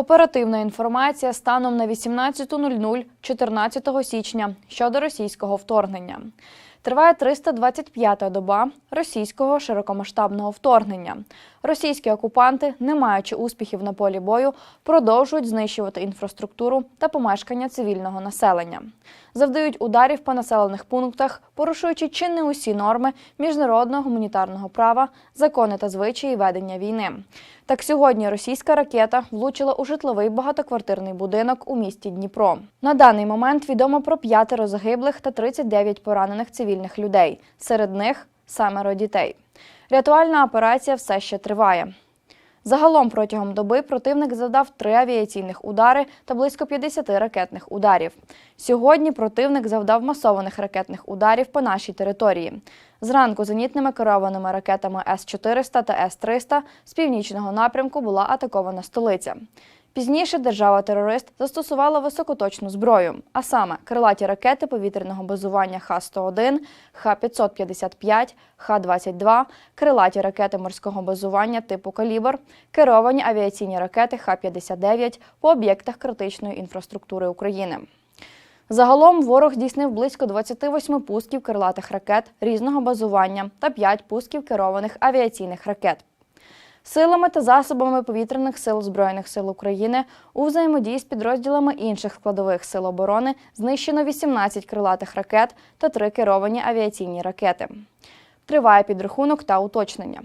Оперативна інформація станом на 18.00 14 січня щодо російського вторгнення. Триває 325-та доба російського широкомасштабного вторгнення. Російські окупанти, не маючи успіхів на полі бою, продовжують знищувати інфраструктуру та помешкання цивільного населення. Завдають ударів по населених пунктах, порушуючи чи не усі норми міжнародного гуманітарного права, закони та звичаї ведення війни. Так сьогодні російська ракета влучила у житловий багатоквартирний будинок у місті Дніпро. На даний момент відомо про п'ятеро загиблих та 39 поранених цивільних людей. Серед них семеро дітей. Рятувальна операція все ще триває. Загалом протягом доби противник завдав три авіаційних удари та близько 50 ракетних ударів. Сьогодні противник завдав масованих ракетних ударів по нашій території. Зранку зенітними керованими ракетами С-400 та С-300 з північного напрямку була атакована столиця. Пізніше держава-терорист застосувала високоточну зброю, а саме крилаті ракети повітряного базування Х-101, Х-555, Х-22, крилаті ракети морського базування типу «Калібр», керовані авіаційні ракети Х-59 по об'єктах критичної інфраструктури України. Загалом ворог здійснив близько 28 пусків крилатих ракет різного базування та 5 пусків керованих авіаційних ракет. Силами та засобами повітряних сил Збройних сил України у взаємодії з підрозділами інших складових сил оборони знищено 18 крилатих ракет та 3 керовані авіаційні ракети. Триває підрахунок та уточнення.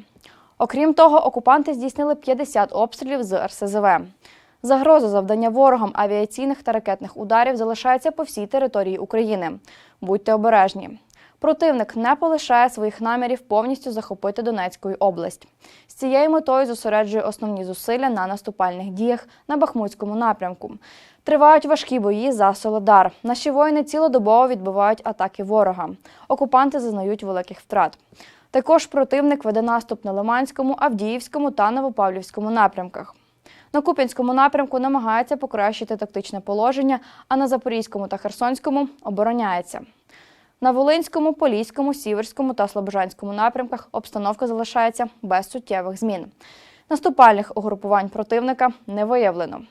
Окрім того, окупанти здійснили 50 обстрілів з РСЗВ. Загроза завдання ворогам авіаційних та ракетних ударів залишається по всій території України. Будьте обережні. Противник не полишає своїх намірів повністю захопити Донецьку область. З цією метою зосереджує основні зусилля на наступальних діях на Бахмутському напрямку. Тривають важкі бої за Солодар. Наші воїни цілодобово відбивають атаки ворога. Окупанти зазнають великих втрат. Також противник веде наступ на Лиманському, Авдіївському та Новопавлівському напрямках. На Куп'янському напрямку намагається покращити тактичне положення, а на Запорізькому та Херсонському обороняється. На Волинському, Поліському, Сіверському та Слобожанському напрямках обстановка залишається без суттєвих змін. Наступальних угрупувань противника не виявлено.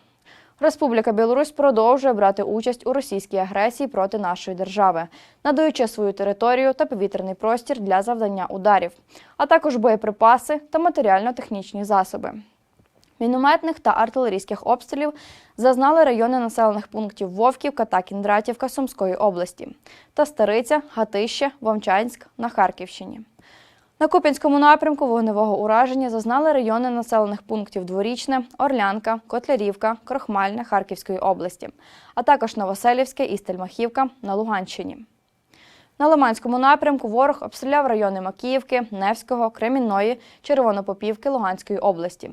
Республіка Білорусь продовжує брати участь у російській агресії проти нашої держави, надаючи свою територію та повітряний простір для завдання ударів, а також боєприпаси та матеріально-технічні засоби. Мінометних та артилерійських обстрілів зазнали райони населених пунктів Вовківка та Кіндратівка Сумської області та Стариця, Гатище, Вовчанськ на Харківщині. На Куп'янському напрямку вогневого ураження зазнали райони населених пунктів Дворічне, Орлянка, Котлярівка, Крохмальне Харківської області, а також Новоселівське і Стельмахівка на Луганщині. На Лиманському напрямку ворог обстріляв райони Макіївки, Невського, Кремінної, Червонопопівки Луганської області.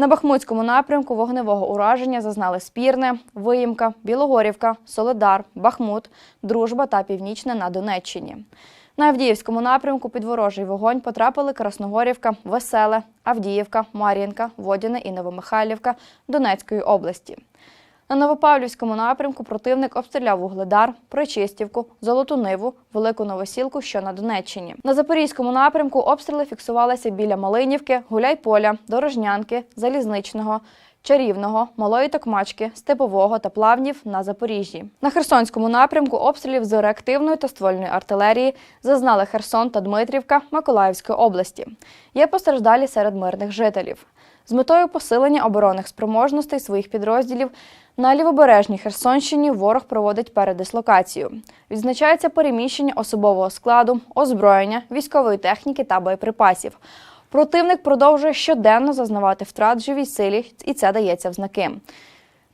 На Бахмутському напрямку вогневого ураження зазнали Спірне, Виїмка, Білогорівка, Соледар, Бахмут, Дружба та Північне на Донеччині. На Авдіївському напрямку під ворожий вогонь потрапили Красногорівка, Веселе, Авдіївка, Мар'їнка, Водяне і Новомихайлівка Донецької області. На Новопавлівському напрямку противник обстріляв Вугледар, Причистівку, Золоту Ниву, Велику Новосілку, що на Донеччині. На Запорізькому напрямку обстріли фіксувалися біля Малинівки, Гуляйполя, Дорожнянки, Залізничного, Чарівного, Малої Токмачки, Степового та Плавнів на Запоріжжі. На Херсонському напрямку обстрілів з реактивної та ствольної артилерії зазнали Херсон та Дмитрівка Миколаївської області. Є постраждалі серед мирних жителів. З метою посилення оборонних спроможностей своїх підрозділів на лівобережній Херсонщині ворог проводить передислокацію. Відзначається переміщення особового складу, озброєння, військової техніки та боєприпасів. Противник продовжує щоденно зазнавати втрат живій силі, і це дається в знаки.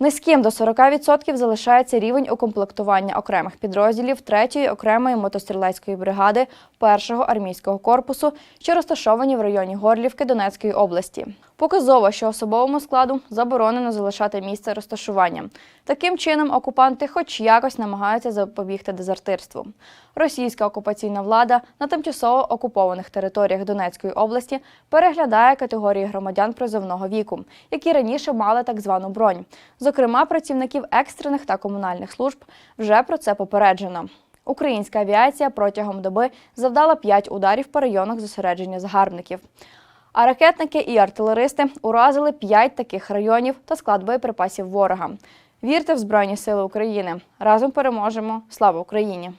Низьким до 40% залишається рівень укомплектування окремих підрозділів 3-ї окремої мотострілецької бригади 1-го армійського корпусу, що розташовані в районі Горлівки Донецької області. Показово, що особовому складу заборонено залишати місце розташування. Таким чином, окупанти хоч якось намагаються запобігти дезертирству. Російська окупаційна влада на тимчасово окупованих територіях Донецької області переглядає категорії громадян призовного віку, які раніше мали так звану бронь. Зокрема, працівників екстрених та комунальних служб вже про це попереджено. Українська авіація протягом доби завдала 5 ударів по районах зосередження загарбників. А ракетники і артилеристи уразили п'ять таких районів та склад боєприпасів ворога. Вірте в Збройні Сили України. Разом переможемо. Слава Україні!